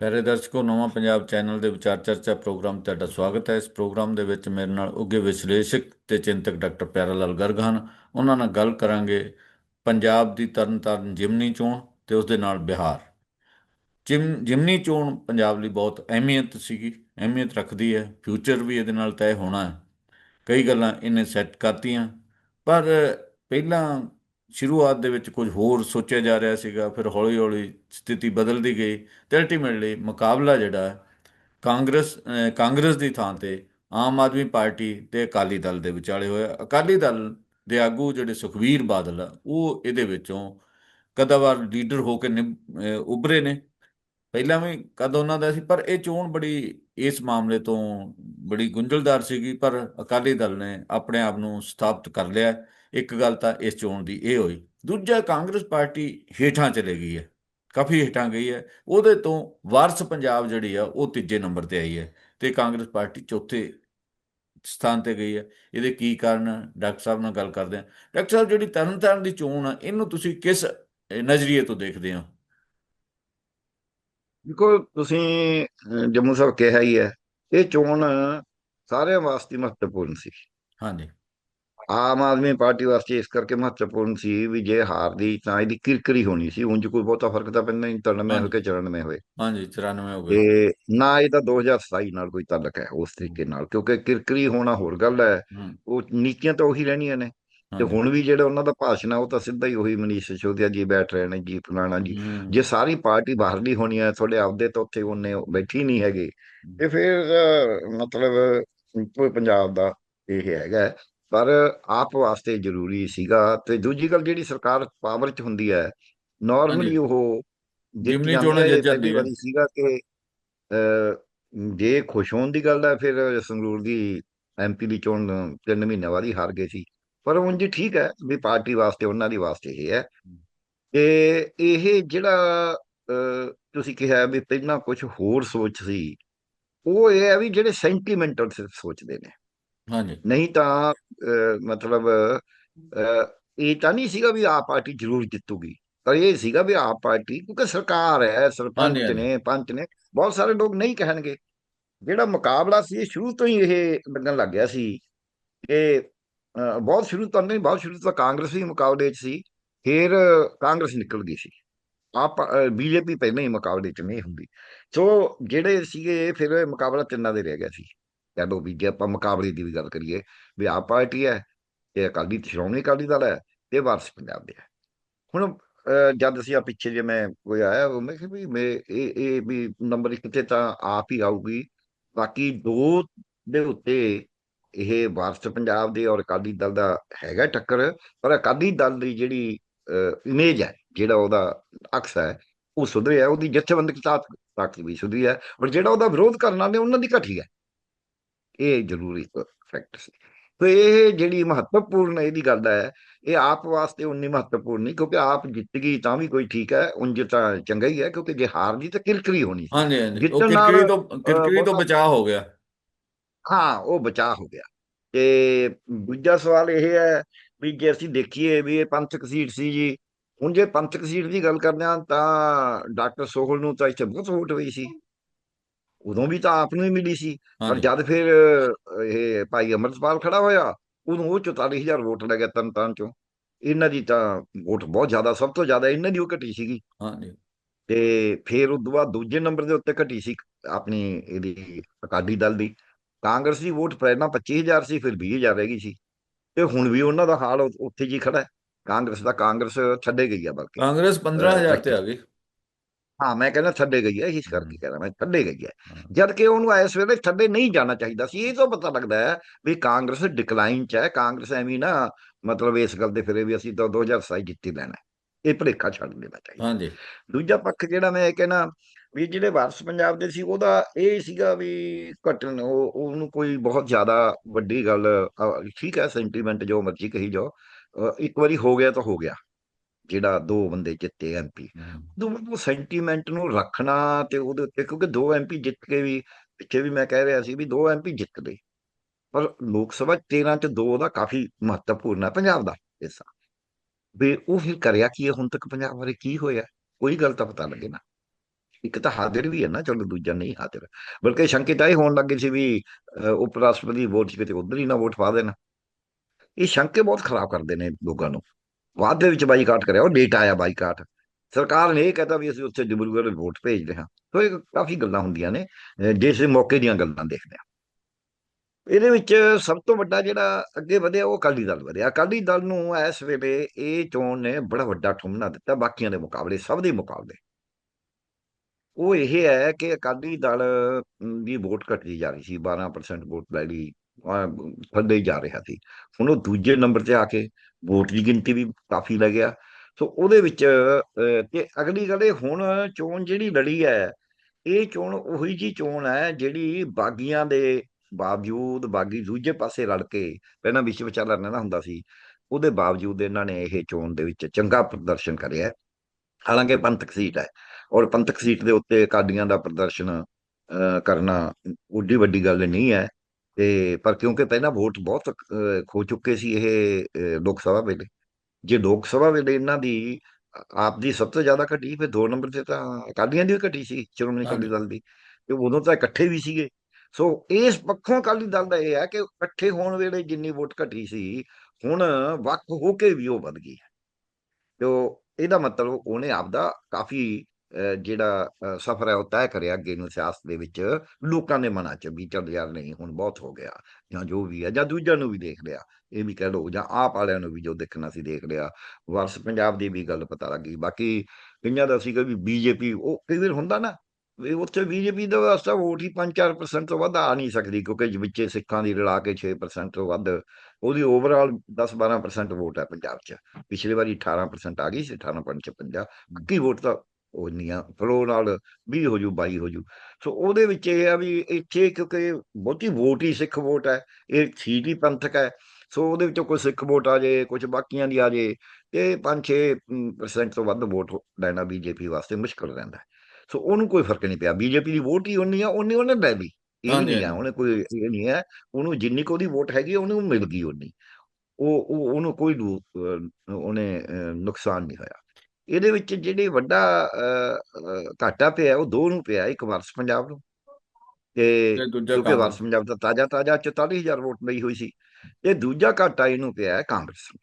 ਪਿਆਰੇ ਦਰਸ਼ਕੋ, ਨਵਾਂ ਪੰਜਾਬ ਚੈਨਲ ਦੇ ਵਿਚਾਰ ਚਰਚਾ ਪ੍ਰੋਗਰਾਮ ਤੁਹਾਡਾ ਸਵਾਗਤ ਹੈ। ਇਸ ਪ੍ਰੋਗਰਾਮ ਦੇ ਵਿੱਚ ਮੇਰੇ ਨਾਲ ਉੱਘੇ ਵਿਸ਼ਲੇਸ਼ਕ ਤੇ ਚਿੰਤਕ ਡਾਕਟਰ ਪਿਆਰਾ ਲਾਲ ਗਰਗ ਹਨ। ਉਹਨਾਂ ਨਾਲ ਗੱਲ ਕਰਾਂਗੇ ਪੰਜਾਬ ਦੀ ਤਰਨਤਾਰਨ ਜਿਮਨੀ ਚੋਣ ਤੇ ਉਸ ਦੇ ਨਾਲ ਬਿਹਾਰ। ਜਿਮ, ਜਿਮਨੀ ਚੋਣ ਪੰਜਾਬ ਲਈ ਬਹੁਤ ਅਹਿਮੀਅਤ ਸੀਗੀ, ਅਹਿਮੀਅਤ ਰੱਖਦੀ ਹੈ, ਫਿਊਚਰ ਵੀ ਇਹਦੇ ਨਾਲ ਤੈਅ ਹੋਣਾ ਹੈ। ਕਈ ਗੱਲਾਂ ਇਹਨੇ ਸੈੱਟ ਕਰਤੀਆਂ, ਪਰ ਪਹਿਲਾਂ ਸ਼ੁਰੂਆਤ ਦੇ ਵਿੱਚ ਕੁਝ ਹੋਰ ਸੋਚਿਆ ਜਾ ਰਿਹਾ ਸੀਗਾ ਫਿਰ ਹੌਲੀ-ਹੌਲੀ ਸਥਿਤੀ ਬਦਲਦੀ ਗਈ ਤੇ ਅਲਟੀਮੇਟਲੀ ਮੁਕਾਬਲਾ ਜਿਹੜਾ ਕਾਂਗਰਸ ਕਾਂਗਰਸ ਦੀ ਥਾਂ ਤੇ ਆਮ ਆਦਮੀ ਪਾਰਟੀ ਤੇ ਅਕਾਲੀ ਦਲ ਦੇ ਵਿਚਾਲੇ ਹੋਇਆ। ਅਕਾਲੀ ਦਲ ਦੇ ਆਗੂ ਜਿਹੜੇ ਸੁਖਵੀਰ ਬਾਦਲ ਆ ਉਹ ਇਹਦੇ ਵਿੱਚੋਂ ਕਦਾਵਾਰ ਲੀਡਰ ਹੋ ਕੇ ਨਿਭ- ਅਹ, ਨੇ। ਪਹਿਲਾਂ ਵੀ ਕਦ ਉਹਨਾਂ ਦਾ ਸੀ ਪਰ ਇਹ ਚੋਣ ਬੜੀ ਇਸ ਮਾਮਲੇ ਤੋਂ ਬੜੀ ਗੁੰਝਲਦਾਰ ਸੀਗੀ ਪਰ ਅਕਾਲੀ ਦਲ ਨੇ ਆਪਣੇ ਆਪ ਨੂੰ ਸਥਾਪਿਤ ਕਰ ਲਿਆ। ਇੱਕ ਗੱਲ ਤਾਂ ਇਸ ਚੋਣ ਦੀ ਇਹ ਹੋਈ ਦੂਜਾ ਕਾਂਗਰਸ ਪਾਰਟੀ ਹੇਠਾਂ ਚਲੇ ਗਈ ਹੈ ਕਾਫੀ ਹੇਠਾਂ ਗਈ ਹੈ ਉਹਦੇ ਤੋਂ ਵਾਰਸ ਪੰਜਾਬ ਜਿਹੜੀ ਆ ਉਹ ਤੀਜੇ ਨੰਬਰ ਤੇ ਆਈ ਹੈ ਤੇ ਕਾਂਗਰਸ ਪਾਰਟੀ ਚੌਥੇ ਸਥਾਨ ਤੇ ਗਈ ਹੈ। ਇਹਦੇ ਕੀ ਕਾਰਨ ਆ? ਡਾਕਟਰ ਸਾਹਿਬ ਨਾਲ ਗੱਲ ਕਰਦੇ ਹਾਂ। ਡਾਕਟਰ ਸਾਹਿਬ ਜਿਹੜੀ ਤਰਨਤਾਰਨ ਦੀ ਚੋਣ ਆ ਇਹਨੂੰ ਤੁਸੀਂ ਕਿਸ ਨਜ਼ਰੀਏ ਤੋਂ ਦੇਖਦੇ ਹੋ? ਦੇਖੋ ਤੁਸੀਂ ਜੰਮੂ ਸਾਹਿਬ ਕਿਹਾ ਹੀ ਹੈ ਇਹ ਚੋਣ ਸਾਰਿਆਂ ਵਾਸਤੇ ਮਹੱਤਵਪੂਰਨ ਸੀ। ਹਾਂਜੀ। ਆਮ ਆਦਮੀ ਪਾਰਟੀ ਵਾਸਤੇ ਇਸ ਕਰਕੇ ਮਹੱਤਵਪੂਰਨ ਸੀ ਵੀ ਜੇ ਹਾਰਦੀ ਤਾਂ ਇਹਦੀ ਕਿਰਕਰੀ ਹੋਣੀ ਸੀ ਉਂਝ ਕੋਈ ਬਹੁਤਾ ਫ਼ਰਕ ਤਾਂ ਪੈਂਦਾ ਨਹੀਂ 93 ਹਾਂਜੀ। ਹੋ ਕੇ 94 ਹੋਏ। ਹਾਂਜੀ 94 ਹੋ ਗਏ। ਤੇ ਨਾ ਇਹਦਾ 2027 ਨਾਲ ਕੋਈ ਤਾਲੁਕ ਹੈ ਉਸ ਤਰੀਕੇ ਨਾਲ ਕਿਉਂਕਿ ਕਿਰਕਰੀ ਹੋਣਾ ਹੋਰ ਗੱਲ ਹੈ ਉਹ ਨੀਤੀਆਂ ਤਾਂ ਉਹੀ ਰਹਿਣੀਆਂ ਨੇ। ਤੇ। ਹੁਣ ਵੀ ਜਿਹੜਾ ਉਹਨਾਂ ਦਾ ਭਾਸ਼ਣ ਆ ਉਹ ਤਾਂ ਸਿੱਧਾ ਹੀ ਉਹੀ ਮਨੀਸ਼ ਸਿਸੋਦੀਆ ਜੀ ਬੈਠ ਰਹੇ ਨੇ ਜੀ ਫਲਾਣਾ ਜੀ। ਜੇ ਸਾਰੀ ਪਾਰਟੀ ਬਾਹਰਲੀ ਹੋਣੀ ਹੈ ਤੁਹਾਡੇ ਆਪਦੇ ਤਾਂ ਉੱਥੇ ਉਹਨੇ ਬੈਠੀ ਨਹੀਂ ਹੈਗੇ। ਤੇ ਫਿਰ ਮਤਲਬ ਕੋਈ ਪੰਜਾਬ ਦਾ ਇਹ ਹੈਗਾ। ਪਰ ਆਪ ਵਾਸਤੇ ਜ਼ਰੂਰੀ ਸੀਗਾ ਤੇ ਦੂਜੀ ਗੱਲ ਜਿਹੜੀ ਸਰਕਾਰ ਪਾਵਰ 'ਚ ਹੁੰਦੀ ਹੈ ਨਾਰਮਲੀ। ਉਹ ਜਿਮਨੀ ਚੋਣਾਂ। ਜਿੱਤ ਜਾਂਦੀ ਹੈ। ਸੀਗਾ ਕਿ ਜੇ ਖੁਸ਼ ਹੋਣ ਦੀ ਗੱਲ ਹੈ ਫਿਰ ਸੰਗਰੂਰ ਦੀ ਐਮਪੀ ਦੀ ਚੋਣ ਤਿੰਨ ਮਹੀਨਿਆਂ ਬਾਅਦ ਹੀ ਹਾਰ ਗਏ ਸੀ ਪਰ ਉਂਝ ਠੀਕ ਹੈ ਵੀ ਪਾਰਟੀ ਵਾਸਤੇ ਉਹਨਾਂ ਦੀ ਵਾਸਤੇ ਇਹ ਹੈ ਤੇ ਇਹ ਜਿਹੜਾ ਤੁਸੀਂ ਕਿਹਾ ਵੀ ਪਹਿਲਾਂ ਕੁਝ ਹੋਰ ਸੋਚ ਸੀ ਉਹ ਇਹ ਹੈ ਵੀ ਜਿਹੜੇ ਸੈਂਟੀਮੈਂਟਲ ਸੋਚਦੇ ਨੇ ਹਾਂਜੀ। ਨਹੀਂ ਤਾਂ ਅਹ, ਮਤਲਬ ਅਹ, ਇਹ ਤਾਂ ਨਹੀਂ ਸੀਗਾ ਵੀ ਆਪ ਪਾਰਟੀ ਜ਼ਰੂਰ ਜਿੱਤੂਗੀ। ਪਰ ਇਹ ਸੀਗਾ ਵੀ ਆਪ ਪਾਰਟੀ ਕਿਉਂਕਿ ਸਰਕਾਰ ਹੈ ਸਰਪੰਚ ਹਾਂਜੀ। ਨੇ ਪੰਚ ਨੇ ਬਹੁਤ ਸਾਰੇ ਲੋਕ ਨਹੀਂ ਕਹਿਣਗੇ। ਜਿਹੜਾ ਮੁਕਾਬਲਾ ਸੀ ਇਹ ਸ਼ੁਰੂ ਤੋਂ ਹੀ ਇਹ ਲੱਗਣ ਲੱਗ ਗਿਆ ਸੀ। ਕਿ ਅਹ, ਬਹੁਤ ਸ਼ੁਰੂ ਤੋਂ ਨਹੀਂ ਬਹੁਤ ਸ਼ੁਰੂ ਤੋਂ ਕਾਂਗਰਸ ਵੀ ਮੁਕਾਬਲੇ 'ਚ ਸੀ। ਫਿਰ ਕਾਂਗਰਸ ਨਿਕਲ ਗਈ ਸੀ। ਆਪ ਬੀਜੇਪੀ ਪਹਿਲਾਂ ਹੀ ਮੁਕਾਬਲੇ 'ਚ ਨਹੀਂ ਹੁੰਦੀ। ਸੋ ਜਿਹੜੇ ਸੀਗੇ ਫਿਰ ਇਹ ਮੁਕਾਬਲਾ ਤਿੰਨਾਂ ਦੇ ਰਹਿ ਗਿਆ ਸੀ। ਕਹਿ ਲਓ ਵੀ ਜੇ ਆਪਾਂ ਮੁਕਾਬਲੇ ਦੀ ਵੀ ਗੱਲ ਕਰੀਏ ਵੀ ਆਪ ਪਾਰਟੀ ਹੈ ਤੇ ਅਕਾਲੀ ਸ਼੍ਰੋਮਣੀ ਅਕਾਲੀ ਦਲ ਹੈ ਤੇ ਵਾਰਸ ਪੰਜਾਬ ਦੇ ਹੈ। ਹੁਣ ਜਦ ਅਸੀਂ ਆ ਪਿੱਛੇ ਜੇ ਮੈਂ ਕੋਈ ਆਇਆ ਉਹ ਮੈਂ ਕਿਹਾ ਵੀ ਮੈਂ ਇਹ ਇਹ ਵੀ ਨੰਬਰ ਕਿਤੇ ਤਾਂ ਆਪ ਹੀ ਆਊਗੀ, ਬਾਕੀ ਦੋ ਦੇ ਉੱਤੇ ਇਹ ਵਾਰਸ ਪੰਜਾਬ ਦੇ ਔਰ ਅਕਾਲੀ ਦਲ ਦਾ ਹੈਗਾ ਟੱਕਰ, ਪਰ ਅਕਾਲੀ ਦਲ ਦੀ ਜਿਹੜੀ ਇਮੇਜ ਹੈ, ਜਿਹੜਾ ਉਹਦਾ ਅਕਸ ਹੈ, ਉਹ ਸੁਧਰਿਆ, ਉਹਦੀ ਜਥੇਬੰਦਕ ਤਾਕਤ ਤਾਕਤ ਵੀ ਸੁਧਰੀ ਹੈ ਔਰ ਜਿਹੜਾ ਉਹਦਾ ਵਿਰੋਧ ਕਰਨ ਵਾਲੇ ਉਹਨਾਂ ਦੀ ਘਟੀ ਹੈ। ਇਹ ਜ਼ਰੂਰੀ ਫੈਕਟ ਸੀ। ਤੇ ਇਹ ਜਿਹੜੀ ਮਹੱਤਵਪੂਰਨ ਇਹਦੀ ਗੱਲ ਹੈ ਇਹ ਆਪ ਵਾਸਤੇ ਉਨੀ ਮਹੱਤਵਪੂਰਨ ਨਹੀਂ ਕਿਉਂਕਿ ਆਪ ਜਿੱਤ ਗਈ ਤਾਂ ਵੀ ਕੋਈ ਠੀਕ ਹੈ ਉਂਝ ਤਾਂ ਚੰਗਾ ਹੀ ਹੈ ਕਿਉਂਕਿ ਜੇ ਹਾਰ ਗਈ ਤਾਂ ਕਿਰਕਰੀ ਹੋਣੀ ਹਾਂਜੀ ਹਾਂਜੀ। ਉਹ ਕਿਰਕਰੀ ਤੋਂ ਕਿਰਕਰੀ ਤੋਂ ਬਚਾਅ ਹੋ ਗਿਆ। ਹਾਂ ਉਹ ਬਚਾਅ ਹੋ ਗਿਆ। ਤੇ ਦੂਜਾ ਸਵਾਲ ਇਹ ਹੈ ਵੀ ਜੇ ਅਸੀਂ ਦੇਖੀਏ ਵੀ ਇਹ ਪੰਥਕ ਸੀਟ ਸੀ ਜੀ ਹੁਣ ਜੇ ਪੰਥਕ ਸੀਟ ਦੀ ਗੱਲ ਕਰਦੇ ਹਾਂ ਤਾਂ ਡਾਕਟਰ ਸੋਹਲ ਨੂੰ ਤਾਂ ਇੱਥੇ ਬਹੁਤ ਵੋਟ ਹੋਈ ਸੀ। ਉਦੋਂ ਵੀ ਤਾਂ ਆਪ ਨੂੰ ਹੀ ਮਿਲੀ ਸੀ। ਪਰ ਜਦ ਫਿਰ ਇਹ ਭਾਈ ਅਮਰਤਪਾਲ ਖੜਾ ਹੋਇਆ ਉਦੋਂ ਉਹ 44000 ਵੋਟ ਲੈ ਗਿਆ ਤਨ ਤਨ ਚੋਂ। ਇਹਨਾਂ ਦੀ ਤਾਂ ਵੋਟ ਬਹੁਤ ਜ਼ਿਆਦਾ ਸਭ ਤੋਂ ਜ਼ਿਆਦਾ ਇਹਨਾਂ ਦੀ ਉਹ ਘਟੀ ਸੀਗੀ। ਹਾਂਜੀ। ਤੇ ਫਿਰ ਉਸ ਤੋਂ ਬਾਅਦ ਦੂਜੇ ਨੰਬਰ ਦੇ ਉੱਤੇ ਘਟੀ ਸੀ ਆਪਣੀ ਇਹਦੀ ਅਕਾਲੀ ਦਲ ਦੀ। ਕਾਂਗਰਸ ਦੀ ਵੋਟ ਪਹਿਲਾਂ 25000 ਸੀ ਫਿਰ 20000 ਰਹਿ ਗਈ ਸੀ। ਤੇ ਹੁਣ ਵੀ ਉਹਨਾਂ ਦਾ ਹਾਲ ਉੱਥੇ ਜੀ ਖੜਾ ਹੈ। ਕਾਂਗਰਸ ਦਾ ਕਾਂਗਰਸ ਛੱਡੇ ਗਈ ਆ ਬਲਕਿ। ਕਾਂਗਰਸ 15000 ਤੇ ਆ ਗਈ। ਹਾਂ ਮੈਂ ਕਹਿੰਦਾ ਛੱਡੇ ਗਈ ਹੈ ਇਸ ਕਰਕੇ ਕਹਿੰਦਾ ਮੈਂ ਛੱਡੇ ਗਈ ਹੈ। ਜਦ ਕਿ ਉਹਨੂੰ ਇਸ ਵੇਲੇ ਛੱਡੇ ਨਹੀਂ ਜਾਣਾ ਚਾਹੀਦਾ ਸੀ ਇਹ ਤੋਂ ਪਤਾ ਲੱਗਦਾ ਹੈ ਵੀ ਕਾਂਗਰਸ ਡਿਕਲਾਈਨ ਚ ਹੈ ਕਾਂਗਰਸ ਐਵੇਂ ਨਾ ਮਤਲਬ ਇਸ ਗੱਲ ਦੇ ਫਿਰੇ ਵੀ ਅਸੀਂ ਤਾਂ 2027 ਜਿੱਤੀ ਲੈਣਾ। ਇਹ ਭੁਲੇਖਾ ਛੱਡ ਦੇਣਾ ਚਾਹੀਦਾ। ਹਾਂਜੀ। ਦੂਜਾ ਪੱਖ ਜਿਹੜਾ ਮੈਂ ਇਹ ਕਹਿਣਾ ਵੀ ਜਿਹੜੇ ਵਾਰਸ ਪੰਜਾਬ ਦੇ ਸੀ ਉਹਦਾ ਇਹ ਸੀਗਾ ਵੀ ਘਟਨ ਉਹ ਉਹਨੂੰ ਕੋਈ ਬਹੁਤ ਜ਼ਿਆਦਾ ਵੱਡੀ ਗੱਲ ਠੀਕ ਹੈ ਸੈਂਟੀਮੈਂਟ ਜੋ ਮਰਜ਼ੀ ਕਹੀ ਜਾਓ ਇੱਕ ਵਾਰੀ ਹੋ ਗਿਆ ਤਾਂ ਹੋ ਗਿਆ। ਜਿਹੜਾ ਦੋ ਬੰਦੇ ਜਿੱਤੇ ਐਮਪੀ ਉਹ ਸੈਂਟੀਮੈਂਟ ਨੂੰ ਰੱਖਣਾ ਤੇ ਉਹਦੇ ਉੱਤੇ ਕਿਉਂਕਿ ਦੋ ਐਮਪੀ ਜਿੱਤ ਕੇ ਵੀ ਪਿੱਛੇ ਵੀ ਮੈਂ ਕਹਿ ਰਿਹਾ ਸੀ ਵੀ ਦੋ ਐਮਪੀ ਜਿੱਤ ਗਏ। ਪਰ ਲੋਕ ਸਭਾ 13 ਚ ਦੋ ਦਾ ਕਾਫੀ ਮਹੱਤਵਪੂਰਨ ਹੈ ਪੰਜਾਬ ਦਾ ਹਿੱਸਾ। ਵੀ ਉਹ ਫਿਰ ਕਰਿਆ ਕੀ ਹੁਣ ਤੱਕ ਪੰਜਾਬ ਬਾਰੇ ਕੀ ਹੋਇਆ? ਕੋਈ ਗੱਲ ਤਾਂ ਪਤਾ ਲੱਗੇ ਨਾ। ਇੱਕ ਤਾਂ ਹਾਜ਼ਰ ਵੀ ਹੈ ਨਾ ਚਲੋ ਦੂਜਾ ਨਹੀਂ ਹਾਜ਼ਰ। ਬਲਕਿ ਸ਼ੰਕਿਤ ਇਹ ਹੋਣ ਲੱਗੇ ਸੀ ਵੀ ਉਪ ਰਾਸ਼ਟਰਪਤੀ ਦੀ ਵੋਟ 'ਚ ਕਿਤੇ ਉਧਰ ਹੀ ਨਾ ਵੋਟ ਪਾ ਦੇਣ। ਇਹ ਸ਼ੰਕੇ ਬਹੁਤ ਖਰਾਬ ਕਰਦੇ ਨੇ ਲੋਕਾਂ ਨੂੰ। ਬਾਅਦ ਦੇ ਵਿੱਚ ਬਾਈਕਾਟ ਕਰਿਆ ਉਹ ਲੇਟ ਆਇਆ ਬਾਈਕਾਟ। ਸਰਕਾਰ ਨੇ ਇਹ ਕਹਤਾ ਵੀ ਅਸੀਂ ਉੱਥੇ ਡਿਬਰੂਗੜ੍ਹ ਵੋਟ ਭੇਜਦੇ ਹਾਂ। ਸੋ ਇਹ ਕਾਫੀ ਗੱਲਾਂ ਹੁੰਦੀਆਂ ਨੇ ਅਹ, ਜਿਸ ਮੌਕੇ ਦੀਆਂ ਗੱਲਾਂ ਦੇਖਦੇ ਹਾਂ। ਇਹਦੇ ਵਿੱਚ ਸਭ ਤੋਂ ਵੱਡਾ ਜਿਹੜਾ ਅੱਗੇ ਵਧਿਆ ਉਹ ਅਕਾਲੀ ਦਲ ਵਧਿਆ। ਅਕਾਲੀ ਦਲ ਨੂੰ ਇਸ ਵੇਲੇ ਇਹ ਚੋਣ ਨੇ ਬੜਾ ਵੱਡਾ ਠੁਮਣਾ ਦਿੱਤਾ ਬਾਕੀਆਂ ਦੇ ਮੁਕਾਬਲੇ ਸਭ ਦੇ ਮੁਕਾਬਲੇ। ਉਹ ਇਹ ਹੈ ਕਿ ਅਕਾਲੀ ਦਲ ਦੀ ਵੋਟ ਘਟਦੀ ਜਾ ਰਹੀ ਸੀ 12% ਵੋਟ ਲੈ ਲਈ। ਥੱਲੇ ਜਾ ਰਿਹਾ ਸੀ। ਹੁਣ ਉਹ ਦੂਜੇ ਨੰਬਰ ਤੇ ਆ ਕੇ ਵੋਟ ਦੀ ਗਿਣਤੀ ਵੀ ਕਾਫੀ ਲੈ ਗਿਆ। ਸੋ ਉਹਦੇ ਵਿੱਚ ਅਹ, ਤੇ ਅਗਲੀ ਗੱਲ ਇਹ ਹੁਣ ਚੋਣ ਜਿਹੜੀ ਲੜੀ ਹੈ ਇਹ ਚੋਣ ਉਹੀ ਜੀ ਚੋਣ ਹੈ ਜਿਹੜੀ ਬਾਗੀਆਂ ਦੇ ਬਾਵਜੂਦ ਬਾਗੀ ਦੂਜੇ ਪਾਸੇ ਲੜ ਕੇ ਪਹਿਲਾਂ ਵਿਸ਼ਵ ਵਿਚਾਰ ਰਹਿੰਦਾ ਹੁੰਦਾ ਸੀ ਉਹਦੇ ਬਾਵਜੂਦ ਇਹਨਾਂ ਨੇ ਇਹ ਚੋਣ ਦੇ ਵਿੱਚ ਚੰਗਾ ਪ੍ਰਦਰਸ਼ਨ ਕਰਿਆ। ਹਾਲਾਂਕਿ ਪੰਥਕ ਸੀਟ ਹੈ ਔਰ ਪੰਥਕ ਸੀਟ ਦੇ ਉੱਤੇ ਕਾਦੀਆਂ ਦਾ ਪ੍ਰਦਰਸ਼ਨ ਕਰਨਾ ਉੱਡੀ ਵੱਡੀ ਗੱਲ ਨਹੀਂ ਹੈ। ਤੇ ਪਰ ਕਿਉਂਕਿ ਪਹਿਲਾਂ ਵੋਟ ਬਹੁਤ ਖੋ ਚੁੱਕੇ ਸੀ ਇਹ ਲੋਕ ਸਭਾ ਵੇਲੇ। ਜੇ ਲੋਕ ਸਭਾ ਵੇਲੇ ਇਹਨਾਂ ਦੀ ਆਪ ਦੀ ਸਭ ਤੋਂ ਜ਼ਿਆਦਾ ਘਟੀ ਫਿਰ ਦੋ ਨੰਬਰ ਤੇ ਤਾਂ ਅਕਾਲੀਆਂ ਦੀ ਵੀ ਘਟੀ ਸੀ, ਸ਼੍ਰੋਮਣੀ ਅਕਾਲੀ ਦਲ ਦੀ। ਤੇ ਉਦੋਂ ਤਾਂ ਇਕੱਠੇ ਵੀ ਸੀਗੇ। ਸੋ ਇਸ ਪੱਖੋਂ ਅਕਾਲੀ ਦਲ ਦਾ ਇਹ ਹੈ ਕਿ ਇਕੱਠੇ ਹੋਣ ਵੇਲੇ ਜਿੰਨੀ ਵੋਟ ਘਟੀ ਸੀ, ਹੁਣ ਵੱਖ ਹੋ ਕੇ ਵੀ ਉਹ ਵੱਧ ਗਈ ਹੈ। ਤੇ ਇਹਦਾ ਮਤਲਬ ਉਹਨੇ ਆਪਦਾ ਕਾਫੀ ਜਿਹੜਾ ਸਫ਼ਰ ਹੈ ਉਹ ਤੈਅ ਕਰਿਆ ਅੱਗੇ ਨੂੰ ਸਿਆਸਤ ਦੇ ਵਿੱਚ। ਲੋਕਾਂ ਦੇ ਮਨਾਂ 'ਚ ਵੀ ਚੱਲ ਯਾਰ ਨਹੀਂ ਹੁਣ ਬਹੁਤ ਹੋ ਗਿਆ। ਜਾਂ ਜੋ ਵੀ ਹੈ ਜਾਂ ਦੂਜਿਆਂ ਨੂੰ ਵੀ ਦੇਖ ਲਿਆ। ਇਹ ਵੀ ਕਹਿ ਲਓ ਜਾਂ ਆਪ ਵਾਲਿਆਂ ਨੂੰ ਵੀ ਜੋ ਦੇਖਣਾ ਸੀ ਦੇਖ ਲਿਆ। ਵਾਰਸ ਪੰਜਾਬ ਦੀ ਵੀ ਗੱਲ ਪਤਾ ਲੱਗੀ ਬਾਕੀ ਕਈਆਂ ਦਾ ਸੀਗਾ ਵੀ ਬੀਜੇਪੀ ਉਹ ਕਈ ਵਾਰ ਹੁੰਦਾ ਨਾ ਵੀ ਉੱਥੇ ਬੀਜੇਪੀ ਦਾ ਵਾਸਤਾ ਵੋਟ ਹੀ 5-4% ਤੋਂ ਵੱਧ ਆ ਨਹੀਂ ਸਕਦੀ ਕਿਉਂਕਿ ਵਿੱਚੇ ਸਿੱਖਾਂ ਦੀ ਰਲਾ ਕੇ 6% ਤੋਂ ਵੱਧ ਉਹਦੀ ਓਵਰਆਲ 10-12% ਵੋਟ ਹੈ ਪੰਜਾਬ 'ਚ। ਪਿਛਲੀ ਵਾਰੀ 18% ਆ ਗਈ ਸੀ 18.56 ਕੀ ਵੋਟ ਤਾਂ ਉਹ ਨਹੀਂ ਆ ਫਲੋ ਨਾਲ 20 ਹੋ ਜੂ 22 ਹੋ ਜੂ। ਸੋ ਉਹਦੇ ਵਿੱਚ ਇਹ ਆ ਵੀ ਇੱਥੇ ਕਿਉਂਕਿ ਬਹੁਤੀ ਵੋਟ ਹੀ ਸਿੱਖ ਵੋਟ ਹੈ ਇਹ ਸੀਟ ਹੀ ਪੰਥਕ ਹੈ। ਸੋ ਉਹਦੇ ਵਿੱਚੋਂ ਕੋਈ ਸਿੱਖ ਵੋਟ ਆ ਜੇ ਕੁਝ ਬਾਕੀਆਂ ਦੀ ਆ ਜੇ ਤੇ 5-6% ਤੋਂ ਵੱਧ ਵੋਟ ਲੈਣਾ ਬੀਜੇਪੀ ਵਾਸਤੇ ਮੁਸ਼ਕਲ ਰਹਿੰਦਾ ਸੋ ਉਹਨੂੰ ਕੋਈ ਫ਼ਰਕ ਨਹੀਂ ਪਿਆ। ਬੀਜੇਪੀ ਦੀ ਵੋਟ ਹੀ ਉਨੀ ਆ ਉਨੀ ਉਹਨੇ ਲੈ ਲਈ। ਇਹ ਨਹੀਂ ਆ। ਉਹਨੇ ਕੋਈ ਇਹ ਨਹੀਂ ਹੈ ਉਹਨੂੰ ਜਿੰਨੀ ਕੁ ਉਹਦੀ ਵੋਟ ਹੈਗੀ ਆ, ਉਹਨੂੰ ਮਿਲ ਗਈ ਉਨੀ। ਉਹ ਉਹ ਉਹਨੂੰ ਕੋਈ ਦੂ- ਉਹਨੇ ਨੁਕਸਾਨ ਨਹੀਂ ਹੋਇਆ। ਇਹਦੇ ਵਿੱਚ ਜਿਹੜੇ ਵੱਡਾ ਘਾਟਾ ਪਿਆ ਉਹ ਦੋ ਨੂੰ ਪਿਆ ਇੱਕ ਵਾਰਸ ਪੰਜਾਬ ਨੂੰ ਤੇ ਕਿਉਂਕਿ ਵਾਰਸ ਪੰਜਾਬ ਦਾ ਤਾਜ਼ਾ ਤਾਜ਼ਾ 44000 ਵੋਟ ਲਈ ਹੋਈ ਸੀ ਤੇ ਦੂਜਾ ਘਾਟਾ ਇਹਨੂੰ ਪਿਆ ਹੈ ਕਾਂਗਰਸ ਨੂੰ।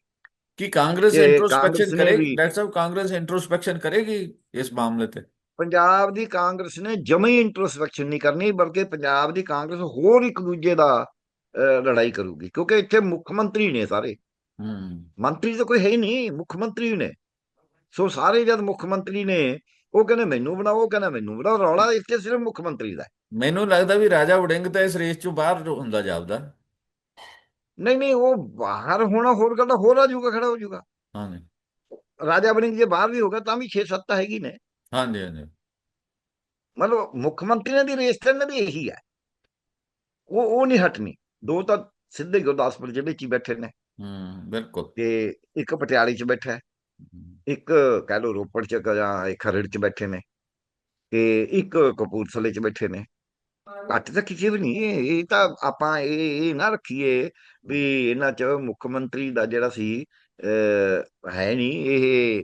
ਕੀ ਕਾਂਗਰਸ ਇਹ ਇੰਟਰੋਸਪੈਕਸ਼ਨ ਕਰੇਗੀ? ਡਾਕਟਰ ਸਾਹਿਬ ਕਾਂਗਰਸ ਇੰਟਰੋਸਪੈਕਸ਼ਨ ਕਰੇਗੀ ਇਸ ਮਾਮਲੇ ਤੇ? ਪੰਜਾਬ ਦੀ ਕਾਂਗਰਸ ਨੇ ਜਮੇ ਇੰਟਰੋਸਪੈਕਸ਼ਨ ਨਹੀਂ ਕਰਨੀ ਬਲਕਿ ਪੰਜਾਬ ਦੀ ਕਾਂਗਰਸ ਹੋਰ ਇੱਕ ਦੂਜੇ ਦਾ ਲੜਾਈ ਕਰੂਗੀ ਕਿਉਂਕਿ ਇੱਥੇ ਮੁੱਖ ਮੰਤਰੀ ਨੇ ਸਾਰੇ। ਹੂੰ। ਮੰਤਰੀ ਤਾਂ ਕੋਈ ਹੈ ਹੀ ਨਹੀਂ ਮੁੱਖ ਮੰਤਰੀ ਨੇ। ਸੋ ਸਾਰੇ ਜਦ ਮੁੱਖ ਮੰਤਰੀ ਨੇ ਉਹ ਕਹਿੰਦੇ ਮੈਨੂੰ ਬਣਾਓ ਉਹ ਕਹਿੰਦਾ ਮੈਨੂੰ ਬਣਾਓ ਰੌਲਾ ਇੱਥੇ ਸਿਰਫ ਮੁੱਖ ਮੰਤਰੀ ਦਾ। ਮੈਨੂੰ ਲੱਗਦਾ ਵੀ ਰਾਜਾ ਵੜਿੰਗ ਤਾਂ ਇਸ ਰੇਸ ਚੋਂ ਬਾਹਰ ਹੁੰਦਾ ਜਾਪਦਾ। ਨਹੀਂ ਨਹੀਂ ਉਹ ਬਾਹਰ ਹੋਣਾ ਹੋਰ ਗੱਲ ਹੋਰ ਆ ਜਾਊਗਾ ਖੜਾ ਹੋ ਜਾਊਗਾ ਹਾਂਜੀ। ਰਾਜਾ ਬਣੀ ਜੇ ਬਾਹਰ ਵੀ ਹੋਗਾ ਤਾਂ ਵੀ 6-7 ਤਾਂ ਹੈਗੀ ਨੇ। ਹਾਂਜੀ ਹਾਂਜੀ। ਮਤਲਬ ਮੁੱਖ ਮੰਤਰੀਆਂ ਦੀ ਰੇਸ ਤਾਂ ਇਹਨਾਂ ਦੀ ਇਹੀ ਹੈ। ਉਹ ਉਹ ਨਹੀਂ ਹਟਣੀ। ਦੋ ਤਾਂ ਸਿੱਧੇ ਗੁਰਦਾਸਪੁਰ ਜ਼ਿਲ੍ਹੇ 'ਚ ਬੈਠੇ ਨੇ। ਹੂੰ ਬਿਲਕੁਲ। ਤੇ ਇੱਕ ਪਟਿਆਲੇ 'ਚ ਬੈਠਾ ਹੈ। ਇੱਕ ਕਹਿ ਲਓ ਰੋਪੜ 'ਚ ਜਾਂ ਖਰੜ 'ਚ ਬੈਠੇ ਨੇ ਤੇ ਇੱਕ ਕਪੂਰਥਲੇ 'ਚ ਬੈਠੇ ਨੇ। ਘੱਟ ਤਾਂ ਕਿਸੇ ਵੀ ਨਹੀਂ ਇਹ ਤਾਂ ਆਪਾਂ ਇਹ ਇਹ ਨਾ ਰੱਖੀਏ ਵੀ ਇਹਨਾਂ 'ਚ ਮੁੱਖ ਮੰਤਰੀ ਦਾ ਜਿਹੜਾ ਸੀ ਅਹ, ਹੈ ਨਹੀਂ ਇਹ